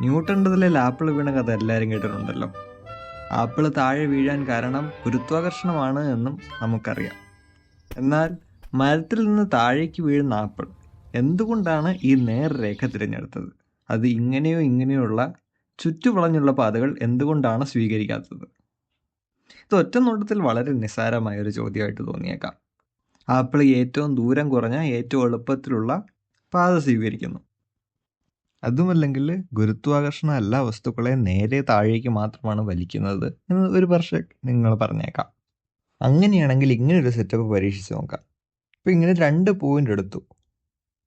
ന്യൂട്ടന്റെതിലെ apple വീണ കഥ എല്ലാവരും കേട്ടിട്ടുണ്ടല്ലോ. ആപ്പിൾ താഴെ വീഴാൻ കാരണം ഗുരുത്വാകർഷണമാണ് എന്നും നമുക്കറിയാം. എന്നാൽ മരത്തിൽ നിന്ന് താഴേക്ക് വീഴുന്ന ആപ്പിൾ എന്തുകൊണ്ടാണ് ഈ നേർരേഖ തിരഞ്ഞെടുത്തത്? അത് ഇങ്ങനെയോ ഇങ്ങനെയുള്ള ചുറ്റുവളഞ്ഞുള്ള പാതകൾ എന്തുകൊണ്ടാണ് സ്വീകരിക്കാത്തത്? ഇത് ഒറ്റ നോട്ടത്തിൽ വളരെ നിസ്സാരമായ ഒരു ചോദ്യമായിട്ട് തോന്നിയേക്കാം. ആപ്പിൾ ഏറ്റവും ദൂരം കുറഞ്ഞ ഏറ്റവും എളുപ്പത്തിലുള്ള പാത സ്വീകരിക്കുന്നു. അതുമല്ലെങ്കിൽ ഗുരുത്വാകർഷണം എല്ലാ വസ്തുക്കളെ നേരെ താഴേക്ക് മാത്രമാണ് വലിക്കുന്നത് എന്ന് ഒരു പക്ഷേ നിങ്ങൾ പറഞ്ഞേക്കാം. അങ്ങനെയാണെങ്കിൽ ഇങ്ങനൊരു സെറ്റപ്പ് പരീക്ഷിച്ച് നോക്കാം. അപ്പോൾ ഇങ്ങനെ രണ്ട് പോയിന്റ് എടുത്തു.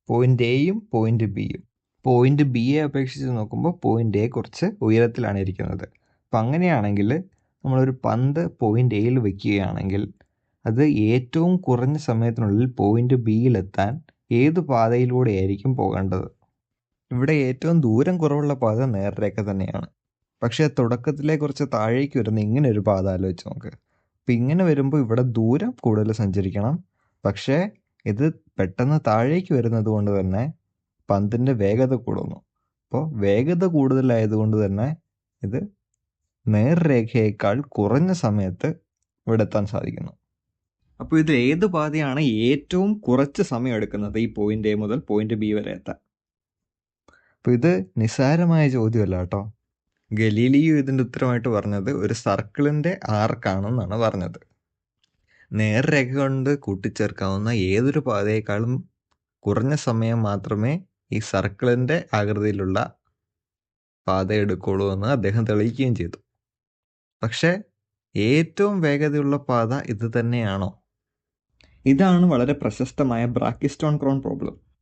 പോയിന്റ് എയും പോയിന്റ് ബിയും പോയിന്റ് ബിയെ അപേക്ഷിച്ച് നോക്കുമ്പോൾ പോയിന്റ് എ കുറച്ച് ഉയരത്തിലാണ് ഇരിക്കുന്നത്. അപ്പം അങ്ങനെയാണെങ്കിൽ നമ്മളൊരു പന്ത് പോയിന്റ് എയിൽ വെക്കുകയാണെങ്കിൽ അത് ഏറ്റവും കുറഞ്ഞ സമയത്തിനുള്ളിൽ പോയിന്റ് ബിയിലെത്താൻ ഏത് പാതയിലൂടെയായിരിക്കും പോകേണ്ടത്? ഇവിടെ ഏറ്റവും ദൂരം കുറവുള്ള പാത നേർരേഖ തന്നെയാണ്. പക്ഷേ തുടക്കത്തിലെ കുറച്ച് താഴേക്ക് വരുന്ന ഇങ്ങനെ ഒരു പാത ആലോചിച്ച് നോക്ക്. അപ്പം ഇങ്ങനെ വരുമ്പോൾ ഇവിടെ ദൂരം കൂടുതൽ സഞ്ചരിക്കണം. പക്ഷേ ഇത് പെട്ടെന്ന് താഴേക്ക് വരുന്നത് കൊണ്ട് തന്നെ പന്തിന്റെ വേഗത കൂടുന്നു. അപ്പോൾ വേഗത കൂടുതലായതുകൊണ്ട് തന്നെ ഇത് നേർരേഖയേക്കാൾ കുറഞ്ഞ സമയത്ത് ഇവിടെ എത്താൻ സാധിക്കുന്നു. അപ്പോൾ ഇതിൽ ഏത് പാതയാണ് ഏറ്റവും കുറച്ച് സമയം എടുക്കുന്നത്? ഈ പോയിന്റ് എ മുതൽ പോയിന്റ് ബി വരെ എത്താൻ. അപ്പോൾ ഇത് നിസ്സാരമായ ചോദ്യമല്ല കേട്ടോ. ഗലീലിയോ ഇതിന്റെ ഉത്തരമായിട്ട് പറഞ്ഞത് ഒരു സർക്കിളിന്റെ ആർക്കാണെന്നാണ് പറഞ്ഞത്. നേർരേഖ കൊണ്ട് കൂട്ടിച്ചേർക്കാവുന്ന ഏതൊരു പാതയേക്കാളും കുറഞ്ഞ സമയം മാത്രമേ ഈ സർക്കിളിന്റെ ആകൃതിയിലുള്ള പാത എടുക്കുള്ളൂ എന്ന് അദ്ദേഹം തെളിയിക്കുകയും ചെയ്തു. പക്ഷേ ഏറ്റവും വേഗതയുള്ള പാത ഇത് തന്നെയാണോ? ഇതാണ് വളരെ പ്രശസ്തമായ ബ്രാക്കിസ്റ്റോൺ ക്രോൺ പ്രോബ്ലം.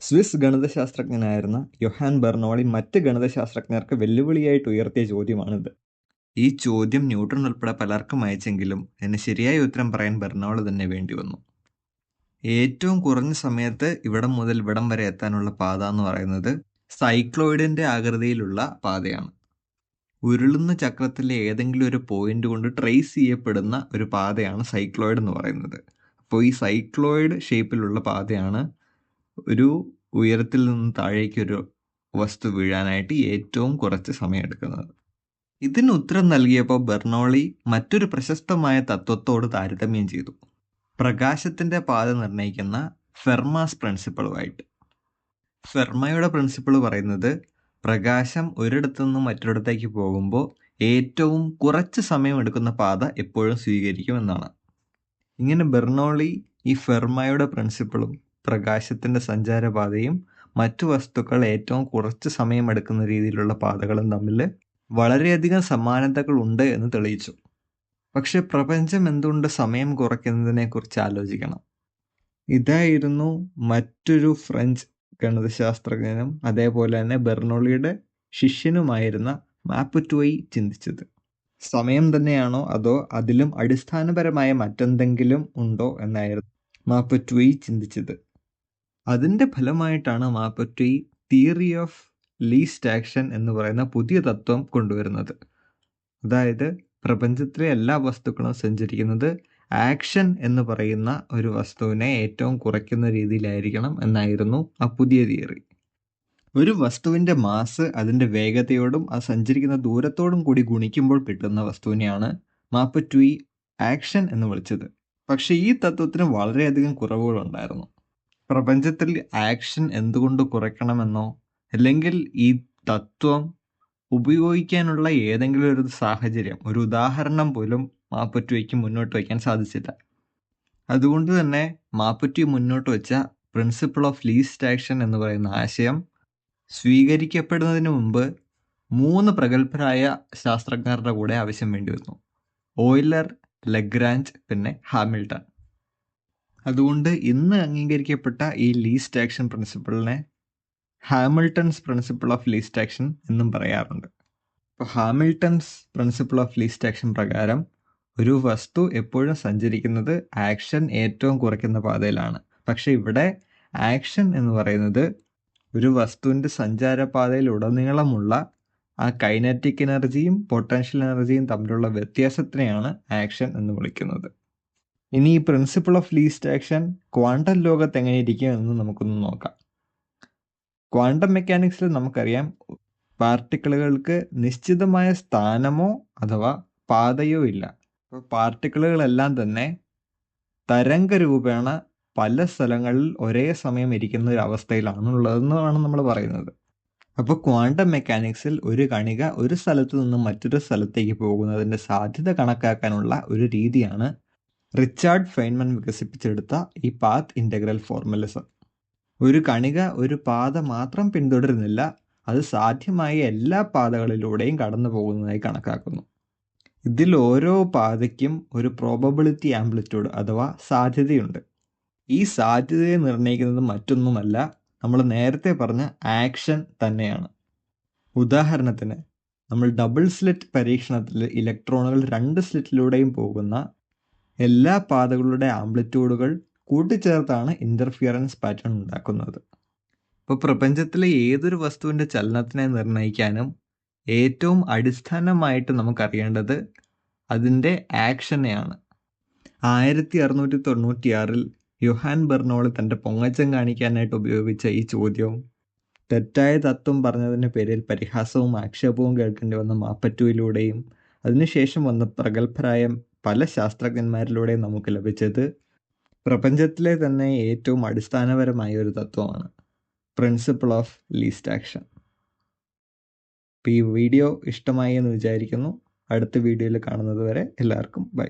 സ്വിസ് ഗണിതശാസ്ത്രജ്ഞനായിരുന്ന യൊഹാൻ ബെർണോളി മറ്റ് ഗണിതശാസ്ത്രജ്ഞർക്ക് വെല്ലുവിളിയായിട്ട് ഉയർത്തിയ ചോദ്യമാണിത്. ഈ ചോദ്യം ന്യൂട്ടൺ ഉൾപ്പെടെ പലർക്കും അയച്ചെങ്കിലും അതിന് ശരിയായ ഉത്തരം പറയാൻ ബെർണോളി തന്നെ വേണ്ടി വന്നു. ഏറ്റവും കുറഞ്ഞ സമയത്ത് ഇവിടം മുതൽ ഇവിടം വരെ എത്താനുള്ള പാത എന്ന് പറയുന്നത് സൈക്ലോയിഡിന്റെ ആകൃതിയിലുള്ള പാതയാണ്. ഉരുളുന്ന ചക്രത്തിലെ ഏതെങ്കിലും ഒരു പോയിന്റ് കൊണ്ട് ട്രേസ് ചെയ്യപ്പെടുന്ന ഒരു പാതയാണ് സൈക്ലോയിഡ് എന്ന് പറയുന്നത്. അപ്പോൾ ഈ സൈക്ലോയിഡ് ഷേപ്പിലുള്ള പാതയാണ് ഒരു ഉയരത്തിൽ നിന്ന് താഴേക്കൊരു വസ്തു വീഴാനായിട്ട് ഏറ്റവും കുറച്ച് സമയം എടുക്കുന്നത് ഇതിന് ഉത്തരം നൽകിയപ്പോൾ ബെർണോളി മറ്റൊരു പ്രശസ്തമായ തത്വത്തോട് താരതമ്യം ചെയ്തു. പ്രകാശത്തിന്റെ പാത നിർണയിക്കുന്ന ഫെർമാസ് പ്രിൻസിപ്പിളുമായിട്ട്. ഫെർമയുടെ പ്രിൻസിപ്പിൾ പറയുന്നത് പ്രകാശം ഒരിടത്തു നിന്നും മറ്റൊരിടത്തേക്ക് പോകുമ്പോൾ ഏറ്റവും കുറച്ച് സമയം എടുക്കുന്ന പാത എപ്പോഴും സ്വീകരിക്കുമെന്നാണ് ഇങ്ങനെ ബെർണോളി ഈ ഫെർമയുടെ പ്രിൻസിപ്പിളും പ്രകാശത്തിന്റെ സഞ്ചാരപാതയും മറ്റു വസ്തുക്കൾ ഏറ്റവും കുറച്ച് സമയം എടുക്കുന്ന രീതിയിലുള്ള പാതകളും തമ്മിൽ വളരെയധികം സമാനതകൾ ഉണ്ട് എന്ന് തെളിയിച്ചു. പക്ഷെ പ്രപഞ്ചം എന്തുകൊണ്ട് സമയം കുറയ്ക്കുന്നതിനെക്കുറിച്ച് ആലോചിക്കണം? ഇതായിരുന്നു മറ്റൊരു ഫ്രഞ്ച് ഗണിതശാസ്ത്രജ്ഞനും അതേപോലെ തന്നെ ബെർണോളിയുടെ ശിഷ്യനുമായിരുന്ന മാപ്പുറ്റുവൈ ചിന്തിച്ചത്. സമയം തന്നെയാണോ അതോ അതിലും അടിസ്ഥാനപരമായ മറ്റെന്തെങ്കിലും ഉണ്ടോ എന്നായിരുന്നു മാപ്പുറ്റുവൈ ചിന്തിച്ചത്. അതിന്റെ ഫലമായിട്ടാണ് Maupertuis theory of least action എന്ന് പറയുന്ന പുതിയ തത്വം കൊണ്ടുവരുന്നത്. അതായത് പ്രപഞ്ചത്തിലെ എല്ലാ വസ്തുക്കളും സഞ്ചരിക്കുന്നത് ആക്ഷൻ എന്ന് പറയുന്ന ഒരു വസ്തുവിനെ ഏറ്റവും കുറയ്ക്കുന്ന രീതിയിലായിരിക്കണം എന്നായിരുന്നു ആ പുതിയ തിയറി ഒരു വസ്തുവിന്റെ മാസ് അതിന്റെ വേഗതയോടും ആ സഞ്ചരിക്കുന്ന ദൂരത്തോടും കൂടി ഗുണിക്കുമ്പോൾ കിട്ടുന്ന വസ്തുവിനെയാണ് മാപ്പറ്റുയി ആക്ഷൻ എന്ന് വിളിച്ചത്. പക്ഷേ ഈ തത്വത്തിന് വളരെയധികം കുറവുകളുണ്ടായിരുന്നു. പ്രപഞ്ചത്തിൽ ആക്ഷൻ എന്തുകൊണ്ട് കുറയ്ക്കണമെന്നോ അല്ലെങ്കിൽ ഈ തത്വം ഉപയോഗിക്കാനുള്ള ഏതെങ്കിലും ഒരു സാഹചര്യം ഒരു ഉദാഹരണം പോലും മാപ്പറ്റുവയ്ക്ക് മുന്നോട്ട് വയ്ക്കാൻ സാധിച്ചില്ല. അതുകൊണ്ട് തന്നെ മാപ്പറ്റി മുന്നോട്ട് വെച്ച പ്രിൻസിപ്പിൾ ഓഫ് ലീസ്റ്റ് ആക്ഷൻ എന്ന് പറയുന്ന ആശയം സ്വീകരിക്കപ്പെടുന്നതിന് മുമ്പ് മൂന്ന് പ്രഗത്ഭരായ ശാസ്ത്രജ്ഞരുടെ കൂടെ ആവശ്യം വേണ്ടി വന്നു. ഓയിലർ ലഗ്രാഞ്ച് പിന്നെ ഹാമിൽട്ടൺ. അതുകൊണ്ട് ഇന്ന് അംഗീകരിക്കപ്പെട്ട ഈ least action പ്രിൻസിപ്പിളിനെ Hamilton's principle of least action എന്നും പറയാറുണ്ട്. ഇപ്പോൾ Hamilton's principle of least action പ്രകാരം ഒരു വസ്തു എപ്പോഴും സഞ്ചരിക്കുന്നത് ആക്ഷൻ ഏറ്റവും കുറയ്ക്കുന്ന പാതയിലാണ്. പക്ഷേ ഇവിടെ ആക്ഷൻ എന്ന് പറയുന്നത് ഒരു വസ്തുവിന്റെ സഞ്ചാരപാതയിൽ ഉടനീളമുള്ള ആ കൈനറ്റിക് എനർജിയും പൊട്ടൻഷ്യൽ എനർജിയും തമ്മിലുള്ള വ്യത്യാസത്തിനെയാണ് ആക്ഷൻ എന്ന് വിളിക്കുന്നത്. ഇനി ഈ principle of least action quantum ലോകത്ത് എങ്ങനെ ഇരിക്കും എന്ന് നമുക്കൊന്ന് നോക്കാം. ക്വാണ്ടം മെക്കാനിക്സിൽ നമുക്കറിയാം പാർട്ടിക്കിളുകൾക്ക് നിശ്ചിതമായ സ്ഥാനമോ അഥവാ പാതയോ ഇല്ല. അപ്പോൾ പാർട്ടിക്കിളുകളെല്ലാം തന്നെ തരംഗ രൂപേണ പല സ്ഥലങ്ങളിൽ ഒരേ സമയം ഇരിക്കുന്ന ഒരു അവസ്ഥയിലാണ് ഉള്ളതെന്നാണ് നമ്മൾ പറയുന്നത്. അപ്പോൾ ക്വാണ്ടം മെക്കാനിക്സിൽ ഒരു കണിക ഒരു സ്ഥലത്ത് നിന്നും മറ്റൊരു സ്ഥലത്തേക്ക് പോകുന്നതിന്റെ സാധ്യത കണക്കാക്കാനുള്ള ഒരു രീതിയാണ് റിച്ചാർഡ് ഫൈൻമൻ വികസിപ്പിച്ചെടുത്ത ഈ പാത്ത് ഇന്റഗ്രൽ ഫോർമുലിസം. ഒരു കണിക ഒരു പാത മാത്രം പിന്തുടരുന്നില്ല അത് സാധ്യമായ എല്ലാ പാതകളിലൂടെയും കടന്നു പോകുന്നതായി കണക്കാക്കുന്നു. ഇതിൽ ഓരോ പാതയ്ക്കും ഒരു പ്രോബബിലിറ്റി ആംപ്ലിറ്റ്യൂഡ് അഥവാ സാധ്യതയുണ്ട്. ഈ സാധ്യതയെ നിർണയിക്കുന്നത് മറ്റൊന്നുമല്ല നമ്മൾ നേരത്തെ പറഞ്ഞ ആക്ഷൻ തന്നെയാണ്. ഉദാഹരണത്തിന് നമ്മൾ ഡബിൾ സ്ലിറ്റ് പരീക്ഷണത്തിൽ ഇലക്ട്രോണുകൾ രണ്ട് സ്ലിറ്റിലൂടെയും പോകുന്ന എല്ലാ പാതകളുടെ ആംപ്ലിറ്റ്യൂഡുകൾ കൂട്ടിച്ചേർത്താണ് ഇന്റർഫിയറൻസ് പാറ്റേൺ ഉണ്ടാക്കുന്നത്. ഇപ്പോൾ പ്രപഞ്ചത്തിലെ ഏതൊരു വസ്തുവിന്റെ ചലനത്തിനെ നിർണയിക്കാനും ഏറ്റവും അടിസ്ഥാനമായിട്ട് നമുക്കറിയേണ്ടത് അതിന്റെ ആക്ഷനെയാണ് ആയിരത്തി അറുന്നൂറ്റി തൊണ്ണൂറ്റിയാറിൽ യുഹാൻ ബെർണോളി തന്റെ പൊങ്ങച്ചം കാണിക്കാനായിട്ട് ഉപയോഗിച്ച ഈ ചോദ്യവും തെറ്റായ തത്വം പറഞ്ഞതിന്റെ പേരിൽ പരിഹാസവും ആക്ഷേപവും കേൾക്കേണ്ടി വന്ന മാപ്പറ്റുവിലൂടെയും അതിനുശേഷം വന്ന പ്രഗത്ഭരായ പല ശാസ്ത്രജ്ഞന്മാരിലൂടെ നമുക്ക് ലഭിച്ചത് പ്രപഞ്ചത്തിലെ തന്നെ ഏറ്റവും അടിസ്ഥാനപരമായ ഒരു തത്വമാണ്. പ്രിൻസിപ്പിൾ ഓഫ് ലീസ്റ്റ് ആക്ഷൻ അപ്പോൾ ഈ വീഡിയോ ഇഷ്ടമായി എന്ന് വിചാരിക്കുന്നു. അടുത്ത വീഡിയോയിൽ കാണുന്നത് വരെ എല്ലാവർക്കും ബൈ